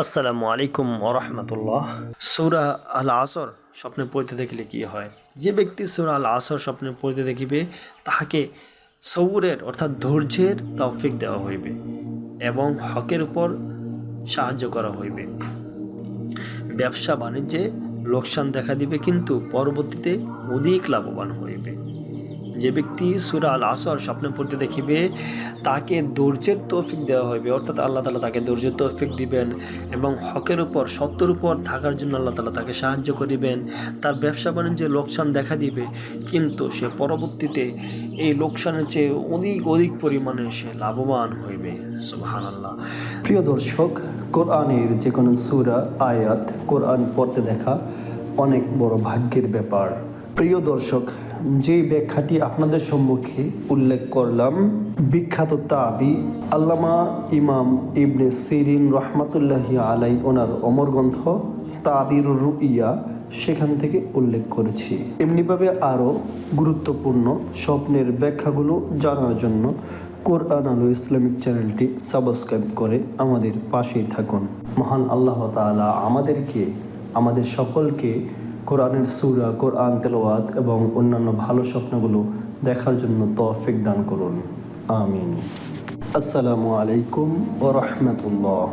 আসসালামু আলাইকুম ওরহমতুল্লাহ। সৌরা আল আসর স্বপ্নে পড়তে দেখলে কি হয়? যে ব্যক্তি সৌরা আল আসর স্বপ্নে পড়তে দেখিবে, তাহাকে সৌরের অর্থাৎ ধৈর্যের তৌফিক দেওয়া হইবে এবং হকের উপর সাহায্য করা হইবে। ব্যবসা বাণিজ্যে লোকসান দেখা দিবে, কিন্তু পরবর্তীতে অধিক লাভবান হইবে। যে ব্যক্তি সুরা আল আসর স্বপ্নে পড়তে দেখিবে, তাকে ধৈর্যের তৌফিক দেওয়া হইবে। অর্থাৎ আল্লাহ তালা তাকে ধৈর্যের তৌফিক দিবেন এবং হকের উপর, সত্যের উপর থাকার জন্য আল্লাহ তালা তাকে সাহায্য করিবেন। তার ব্যবসা বাণিজ্যে লোকসান দেখা দিবে, কিন্তু সে পরবর্তীতে এই লোকসানের চেয়ে অধিক অধিক পরিমাণে সে লাভবান হইবে। সুবাহান আল্লাহ প্রিয় দর্শক, কোরআনের যে কোনো সুরা, আয়াত কোরআন পড়তে দেখা অনেক বড় ভাগ্যের ব্যাপার। প্রিয় দর্শক, যে ব্যাখ্যাটি আপনাদের সম্মুখে উল্লেখ করলাম, বিখ্যাত তাবি আল্লামা ইমাম ইবনে সিরিন রহমাতুল্লাহি আলাই ওনার অমর গ্রন্থ তাবির রুইয়া সেখান থেকে উল্লেখ করেছি। এমনিভাবে আরও গুরুত্বপূর্ণ স্বপ্নের ব্যাখ্যাগুলো জানার জন্য কোরআন আলো ইসলামিক চ্যানেলটি সাবস্ক্রাইব করে আমাদের পাশেই থাকুন। মহান আল্লাহ তাআলা আমাদেরকে, আমাদের সকলকে কোরআনের সুরা, কোরআন তেলোয়াত এবং অন্যান্য ভালো স্বপ্নগুলো দেখার জন্য তৌফিক দান করুন। আমিন। আসসালামু আলাইকুম ও রাহমাতুল্লাহ।